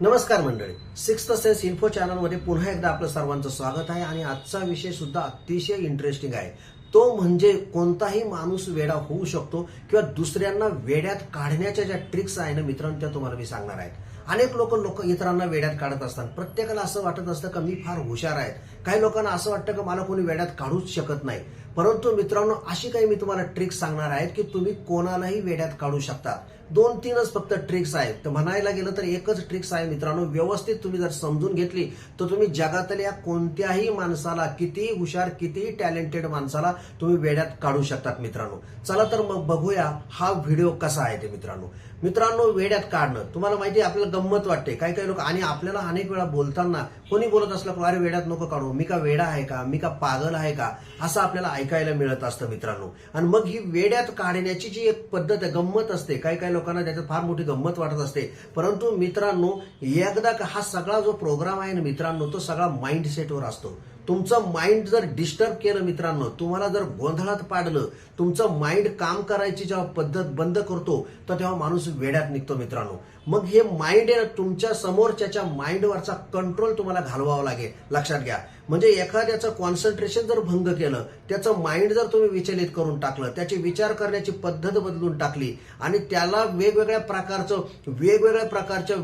नमस्कार मंडळी. Sixth sense info चॅनलमध्ये पुन्हा एकदा आपलं सर्वांचं स्वागत आहे आणि आजचा विषय सुद्धा अतिशय इंटरेस्टिंग आहे. तो म्हणजे कोणताही माणूस वेडा होऊ शकतो किंवा दुसऱ्यांना वेड्यात काढण्याच्या ज्या ट्रिक्स आहे ना मित्रांनो त्या तुम्हाला मी सांगणार आहेत अनेक लोक लोक इतरांना वेड्यात काढत असतात. प्रत्येकाला असं वाटत असतं का मी फार हुशार आहे. काही लोकांना असं वाटतं का मला कोणी वेड्यात काढूच शकत नाही. परंतु मित्रांनो अशी काही मी तुम्हाला ट्रिक्स सांगणार आहेत की तुम्ही कोणालाही वेड्यात काढू शकता. दोन तीनच फक्त ट्रिक्स आहेत. तर म्हणायला गेलं तर एकच ट्रिक्स आहे मित्रांनो व्यवस्थित तुम्ही जर समजून घेतली तर तुम्ही जगातल्या कोणत्याही माणसाला कितीही हुशार कितीही टॅलेंटेड माणसाला तुम्ही वेड्यात काढू शकतात मित्रांनो. चला तर मग बघूया हा व्हिडिओ कसा आहे ते मित्रांनो. मित्रांनो वेड्यात काढणं. तुम्हाला माहिती आहे आपल्याला गंमत वाटते. काही काही लोक आणि आपल्याला अनेक वेळा बोलताना कोणी बोलत असलं अरे वेड्यात नको काढू. मी का वेडा आहे का? मी का पागल आहे का? असं आपल्याला ऐकायला मिळत असतं मित्रांनो. आणि मग ही वेड्यात काढण्याची जी एक पद्धत आहे गंमत असते. काही काही लोकांना त्याच्यात फार मोठी गंमत वाटत असते. परंतु मित्रांनो एकदा हा सगळा जो प्रोग्राम आहे ना मित्रांनो तो सगळा माइंडसेटवर असतो. तुमचं माइंड जर डिस्टर्ब केलं मित्रांनो तुम्हाला जर गोंधळात पाडलं तुमचं माइंड काम करायची जेव्हा पद्धत बंद करतो तर तेव्हा माणूस वेड्यात निघतो मित्रांनो. मग हे माइंड आहे ना तुमच्या समोरच्याच्या माइंडवरचा कंट्रोल तुम्हाला घालवावा लागेल. लक्षात घ्या. म्हणजे एखाद्याचं कॉन्सन्ट्रेशन जर भंग केलं त्याचं माइंड जर तुम्ही विचलित करून टाकलं त्याची विचार करण्याची पद्धत बदलून टाकली आणि त्याला वेगवेगळ्या प्रकारचं वेगवेगळ्या प्रकारच्या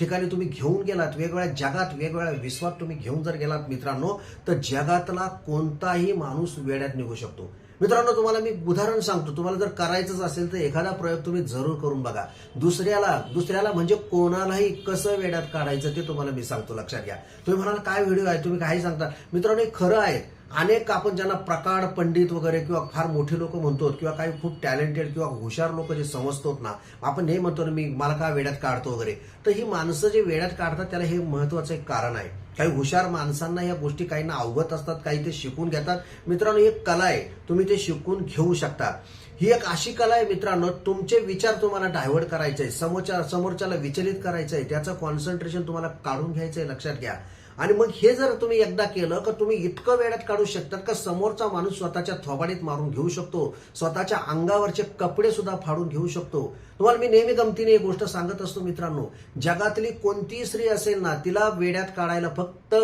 ठिकाणी तुम्ही घेऊन गेलात वेगवेगळ्या जगात वेगवेगळ्या विश्वात तुम्ही घेऊन जर गेलात मित्रांनो तर जगातला कोणताही माणूस वेड्यात निघू शकतो. मित्रांनो तुम्हाला मी उदाहरण सांगतो. तुम्हाला जर करायचंच असेल तर एखादा प्रयोग तुम्ही जरूर करून बघा. दुसऱ्याला दुसऱ्याला म्हणजे कोणालाही कसं वेड्यात काढायचं ते तुम्हाला मी सांगतो. लक्षात घ्या. तुम्ही म्हणाल काय व्हिडिओ आहे? तुम्ही काही सांगता. मित्रांनो हे खरं आहे. अनेक आपण ज्यांना प्रकाड पंडित वगैरे किंवा फार मोठे लोक म्हणतो किंवा काही खूप टॅलेंटेड किंवा हुशार लोक जे समजतो ना आपण हे म्हणतो ना मी मला काय वेड्यात काढतो? वगैरे. तर ही माणसं जे वेड्यात काढतात त्याला हे महत्वाचं एक कारण आहे. काही हुशार माणसांना या गोष्टी काहींना अवगत असतात काही ते शिकून घेतात. मित्रांनो एक कला आहे. तुम्ही ते शिकून घेऊ शकता. ही एक अशी कला आहे मित्रांनो तुमचे विचार तुम्हाला डायव्हर्ट करायचे आहे समोरच्या समोरच्याला विचलित करायचं आहे त्याचं कॉन्सन्ट्रेशन तुम्हाला काढून घ्यायचं आहे लक्षात घ्या. आणि मग हे जर तुम्ही एकदा केलं का तुम्ही इतकं वेळात काढू शकतात का समोरचा माणूस स्वतःच्या थोबाडीत मारून घेऊ शकतो स्वतःच्या अंगावरचे कपडे सुद्धा फाडून घेऊ शकतो? तुम्हाला मी नेहमी गमतीने एक गोष्ट सांगत असतो मित्रांनो जगातली कोणतीही स्त्री असेल ना तिला वेड्यात काढायला फक्त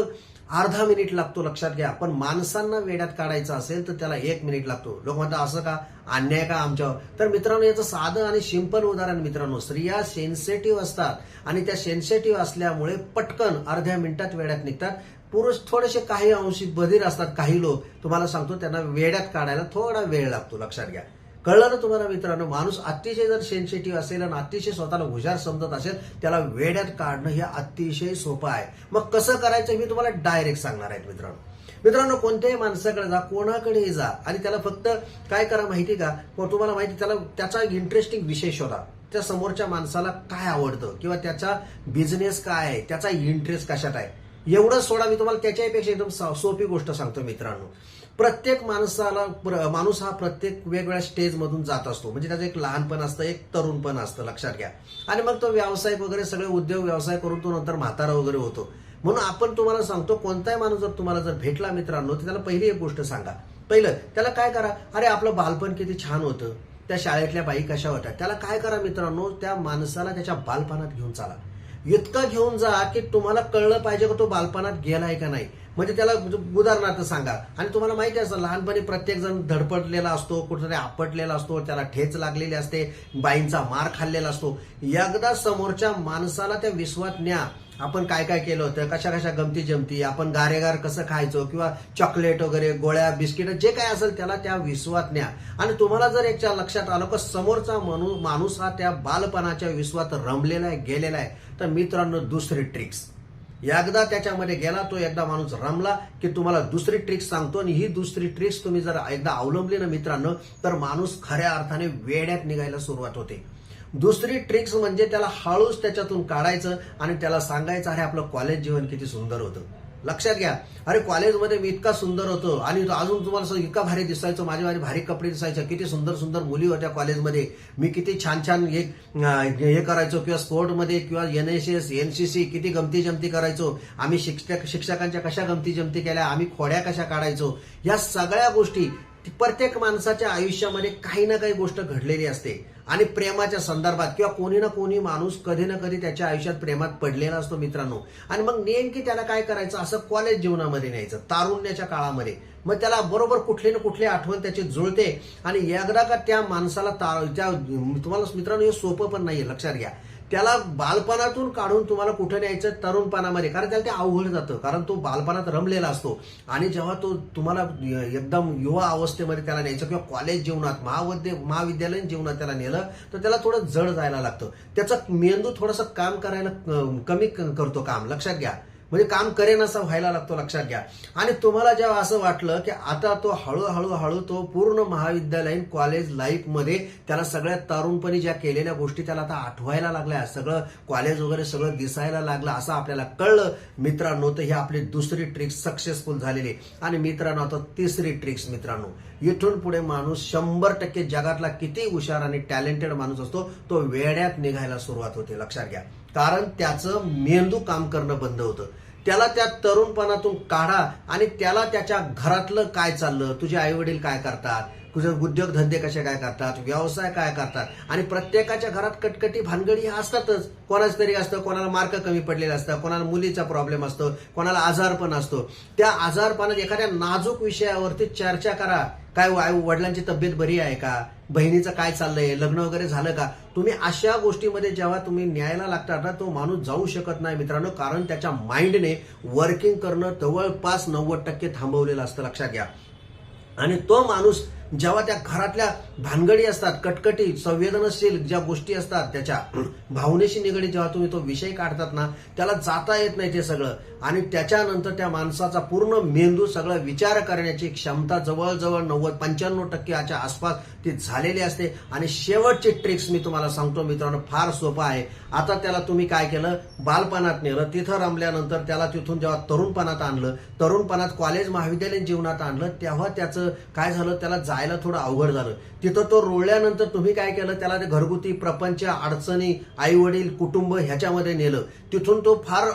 अर्धा मिनिट लागतो लक्षात घ्या. पण माणसांना वेड्यात काढायचं असेल तर त्याला एक मिनिट लागतो. लोक म्हणतात असं का? अन्याय का आमच्यावर? तर मित्रांनो याचं साधं आणि सिंपल उदाहरण मित्रांनो स्त्रिया सेन्सिटिव्ह असतात. आणि त्या सेन्सिटिव्ह असल्यामुळे पटकन अर्ध्या मिनिटात वेड्यात निघतात. पुरुष थोडेसे काही अंशी बधीर असतात काही लोक. तुम्हाला सांगतो त्यांना वेड्यात काढायला थोडा वेळ लागतो. लक्षात घ्या. कळलं ना तुम्हाला मित्रांनो? माणूस अतिशय जर सेन्सिटिव्ह असेल आणि अतिशय स्वतःला हुशार समजत असेल त्याला वेड्यात काढणं हे अतिशय सोपं आहे. मग कसं करायचं मी तुम्हाला डायरेक्ट सांगणार आहे मित्रांनो. मित्रांनो कोणत्याही माणसाकडे जा कोणाकडेही जा आणि त्याला फक्त काय करा माहिती का? तुम्हाला माहिती त्याला त्याचा इंटरेस्टिंग विषय शोधा. त्या समोरच्या माणसाला काय आवडतं? किंवा त्याचा बिझनेस काय आहे? त्याचा इंटरेस्ट कशात आहे? एवढं सोडा मी तुम्हाला त्याच्यापेक्षा एकदम सा- सोपी गोष्ट सांगतो मित्रांनो. प्रत्येक माणसाला प्र- माणूस हा प्रत्येक वेगवेगळ्या स्टेजमधून जात असतो. म्हणजे त्याचं एक लहानपण असतं एक तरुणपण असतं लक्षात घ्या. आणि मग तो व्यावसायिक वगैरे सगळे उद्योग व्यवसाय करून तो नंतर म्हातारा वगैरे होतो. म्हणून आपण तुम्हाला सांगतो कोणताही माणूस जर तुम्हाला जर भेटला मित्रांनो तर त्याला पहिली एक गोष्ट सांगा. पहिलं त्याला काय करा? अरे आपलं बालपण किती छान होतं. त्या शाळेतल्या बाई कशा होत्या? त्याला काय करा मित्रांनो? त्या माणसाला त्याच्या बालपणात घेऊन चाला. इतकं घेऊन जा की तुम्हाला कळलं पाहिजे का तो बालपणात गेलाय का नाही. म्हणजे त्याला म्हणजे उदाहरणार्थ सांगा. आणि तुम्हाला माहिती असतं लहानपणी प्रत्येक जण धडपडलेला असतो कुठेतरी आपटलेला असतो त्याला ठेच लागलेली असते बाईंचा मार खाल्लेला असतो. एकदा समोरच्या माणसाला त्या विश्वात न्या आपण काय काय केलं होतं कशा कशा गमती जमती आपण गारेगार कसं खायचो किंवा चॉकलेट वगैरे गोळ्या बिस्किट जे काय असेल त्याला त्या विश्वात न्या. आणि तुम्हाला जर एकच्या लक्षात आलं का समोरचा माणूस हा त्या बालपणाच्या विश्वात रमलेला आहे गेलेला आहे तर मित्रांनो दुसरी ट्रिक्स एकदा त्याच्यामध्ये गेला तो एकदा माणूस रमला की तुम्हाला दुसरी ट्रिक्स सांगतो आणि ही दुसरी ट्रिक्स तुम्ही जर एकदा अवलंबली ना मित्रांनो तर माणूस खऱ्या अर्थाने वेड्यात निघायला सुरुवात होते. दुसरी ट्रिक्स म्हणजे त्याला हळूच त्याच्यातून काढायचं आणि त्याला सांगायचं अरे आपलं कॉलेज जीवन किती सुंदर होतं. लक्षात घ्या. अरे कॉलेजमध्ये मी इतका सुंदर होतो आणि अजून तुम्हाला असं इतका भारी दिसायचं माझे माझे भारी कपडे दिसायचे. किती सुंदर सुंदर मुली होत्या कॉलेजमध्ये. मी किती छान छान हे हे करायचो किंवा स्पोर्टमध्ये किंवा एन एस एस सी किती गमती जमती करायचो. आम्ही शिक्षक शिक्षकांच्या कशा गमती जमती केल्या आम्ही खोड्या कशा काढायचो. या सगळ्या गोष्टी प्रत्येक माणसाच्या आयुष्यामध्ये काही ना काही गोष्ट घडलेली असते. आणि प्रेमाच्या संदर्भात किंवा कोणी ना कोणी माणूस कधी ना कधी त्याच्या आयुष्यात प्रेमात पडलेला असतो मित्रांनो. आणि मग नेमकी त्याला काय करायचं? असं कॉलेज जीवनामध्ये न्यायचं तारुण्याच्या काळामध्ये. मग त्याला बरोबर कुठली ना कुठली आठवण त्याची जुळते. आणि एकदा का त्या माणसाला तार त्या तुम्हाला मित्रांनो हे सोपं पण नाहीये लक्षात घ्या. त्याला बालपणातून काढून तुम्हाला कुठं न्यायचं? तरुणपणामध्ये. कारण त्याला ते अवघड जातं. कारण तो बालपणात रमलेला असतो. आणि जेव्हा तो तुम्हाला एकदम युवा अवस्थेमध्ये त्याला न्यायचं किंवा कॉलेज जीवनात महाविद्य महाविद्यालयीन जीवनात त्याला नेलं तर त्याला थोडं जड जायला लागतं. त्याचा मेंदू थोडंसं काम करायला कमी क- करतो काम. लक्षात घ्या. म्हणजे काम करेन असं व्हायला लागतो लक्षात घ्या. आणि तुम्हाला जेव्हा असं वाटलं की आता तो हळूहळू हळू तो पूर्ण महाविद्यालयीन कॉलेज लाईफमध्ये त्याला सगळ्या तरुणपणी ज्या केलेल्या गोष्टी त्याला आता आठवायला लागल्या सगळं कॉलेज वगैरे सगळं दिसायला लागलं असं आपल्याला कळलं. मित्रांनो तर ही आपली दुसरी ट्रिक सक्सेसफुल झालेली आणि मित्रांनो आता तिसरी ट्रिक्स मित्रांनो. इथून पुढे माणूस शंभर टक्के जगातला किती हुशार आणि टॅलेंटेड माणूस असतो तो वेड्यात निघायला सुरुवात होते. लक्षात घ्या. कारण त्याचं मेंदू काम करणं बंद होतं. त्याला त्या तरुणपणातून काढा आणि त्याला त्याच्या घरातलं काय चाललं तुझे आई वडील काय करतात? उद्योगधंदे कसे काय करतात व्यवसाय काय करतात? आणि प्रत्येकाच्या घरात कटकटी भानगडी ह्या असतातच. कोणाच तरी असतं कोणाला मार्क कमी पडलेले असतं कोणाला मुलीचा प्रॉब्लेम असतो कोणाला आजारपण असतो. त्या आजारपणात एखाद्या नाजूक विषयावरती चर्चा करा. काय हो, आई वडिलांची तब्येत बरी आहे का? बहिणीचं काय चाललंय? लग्न वगैरे झालं का? तुम्ही अशा गोष्टीमध्ये जेव्हा तुम्ही न्यायला लागता ना तो माणूस जाऊ शकत नाही मित्रांनो कारण त्याच्या माइंडने वर्किंग करणं जवळपास नव्वद टक्के थांबवलेलं असतं. लक्षात घ्या. आणि तो माणूस जेव्हा त्या घरातल्या भानगडी असतात कटकटी संवेदनशील ज्या गोष्टी असतात त्याच्या भावनेशी निगडीत जेव्हा तुम्ही तो विषय काढतात ना त्याला जाता येत नाही ते सगळं. आणि त्याच्यानंतर त्या माणसाचा पूर्ण मेंदू सगळं विचार करण्याची क्षमता जवळजवळ नव्वद पंच्याण्णव टक्केच्या आसपास ती झालेली असते. आणि शेवटची ट्रिक्स मी तुम्हाला सांगतो मित्रांनो फार सोपं आहे. आता त्याला तुम्ही काय केलं? बालपणात नेलं. तिथं रमल्यानंतर त्याला तिथून जेव्हा तरुणपणात आणलं तरुणपणात कॉलेज महाविद्यालयीन जीवनात आणलं तेव्हा त्याचं काय झालं? त्याला जायला थोडं अवघड झालं. तिथं तो रोळल्यानंतर तुम्ही काय केलं? त्याला ते घरगुती प्रपंच अडचणी आई वडील कुटुंब ह्याच्यामध्ये नेलं. तिथून तो फार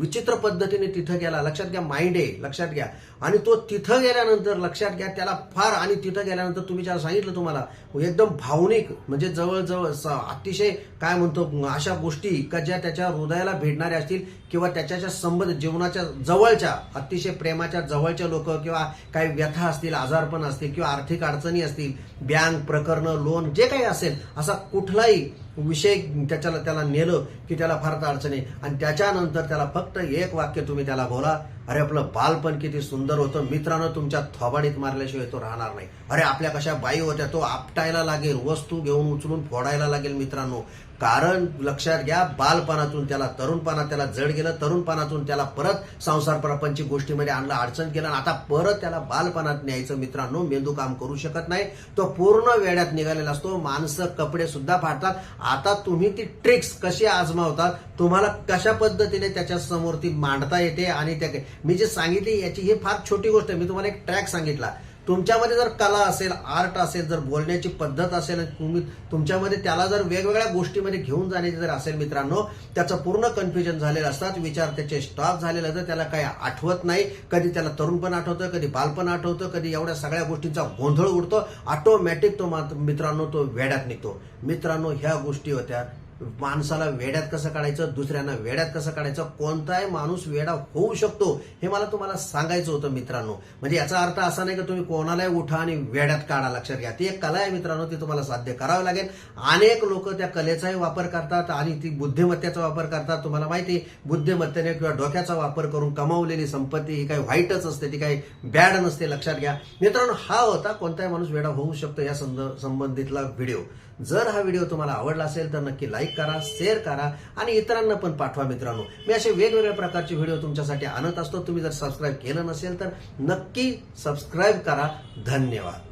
विचित्र पद्धतीने तिथं गेला. लक्षात घ्या माइंड आहे. लक्षात घ्या. आणि तो तिथं गेल्यानंतर लक्षात घ्या त्याला फार आणि तिथं गेल्यानंतर तुम्ही ज्याला सांगितलं तुम्हाला एकदम भावनिक म्हणजे जवळजवळ स- अतिशय काय म्हणतो अशा गोष्टी का ज्या त्याच्या हृदयाला भेटणाऱ्या असतील किंवा त्याच्याच्या संबंध जीवनाच्या जवळच्या अतिशय प्रेमाच्या जवळच्या लोक किंवा काही व्यथा असतील आजारपण असतील किंवा आर्थिक अडचणी असतील ब्या बँक प्रकरण लोन जे काही असेल असा कुठलाही विषय त्याच्याला त्याला नेलं की त्याला फारच अडचण आहे. आणि त्याच्यानंतर त्याला फक्त एक वाक्य तुम्ही त्याला बोला अरे आपलं बालपण किती सुंदर होतं. मित्रांनो तुमच्या थोबाडीत मारल्याशिवाय तो राहणार नाही. अरे आपल्या कशा बाई होत्या तो आपटायला लागेल. वस्तू घेऊन उचलून फोडायला लागेल मित्रांनो. कारण लक्षात घ्या बालपणातून त्याला तरुणपणात त्याला जड गेलं तरुणपणातून त्याला परत संसार प्रपंची गोष्टीमध्ये आणलं अडचण केलं आणि आता परत त्याला बालपणात न्यायचं मित्रांनो मेंदू काम करू शकत नाही. तो पूर्ण वेड्यात निघालेला असतो. माणसं कपडे सुद्धा फाडतात. आता तुम्ही ती ट्रिक्स कशी आजमावतात तुम्हाला कशा पद्धतीने त्याच्यासमोर ती मांडता येते आणि त्या मी जे सांगितली याची ही फार छोटी गोष्ट आहे. मी तुम्हाला एक ट्रॅक सांगितला. तुमच्यामध्ये जर कला असेल आर्ट असेल जर बोलण्याची पद्धत असेल तुम्ही तुमच्यामध्ये त्याला जर वेगवेगळ्या गोष्टीमध्ये घेऊन जाण्याची जर असेल मित्रांनो त्याचं पूर्ण कन्फ्युजन झालेलं असतात. विचार त्याचे स्टॉप झालेले असतात. त्याला काही आठवत नाही. कधी त्याला तरुणपण आठवतं कधी बालपण आठवतं कधी एवढ्या सगळ्या गोष्टींचा गोंधळ उडतो. ऑटोमॅटिक तो मात- मित्रांनो तो वेड्यात निघतो. मित्रांनो ह्या गोष्टी होत्या. माणसाला वेड्यात कसं काढायचं दुसऱ्यांना वेड्यात कसं काढायचं कोणताही माणूस वेडा होऊ शकतो हे मला तुम्हाला सांगायचं होतं मित्रांनो. म्हणजे याचा अर्थ असा नाही की तुम्ही कोणालाही उठा आणि वेड्यात काढा लक्षात घ्या. ती एक कला आहे मित्रांनो ती तुम्हाला साध्य करावी लागेल. अनेक लोक त्या कलेचाही वापर करतात आणि ती बुद्धिमत्तेचा वापर करतात. तुम्हाला माहिती आहे, बुद्धिमत्तेने किंवा डोक्याचा वापर करून कमावलेली संपत्ती ही काही वाईटच असते ती काही बॅड नसते लक्षात घ्या. मित्रांनो हा होता कोणताही माणूस वेडा होऊ शकतो या संबंधितला व्हिडिओ. जर हा व्हिडिओ तुम्हाला आवडला असेल तर नक्की लाईक करा शेअर करा आणि इतरांना पण पाठवा मित्रांनो. मी असे वेगवेगळ्या प्रकारचे व्हिडिओ तुमच्यासाठी आणत असतो. तुम्ही जर सबस्क्राईब केलं नसेल तर नक्की सबस्क्राईब करा. धन्यवाद.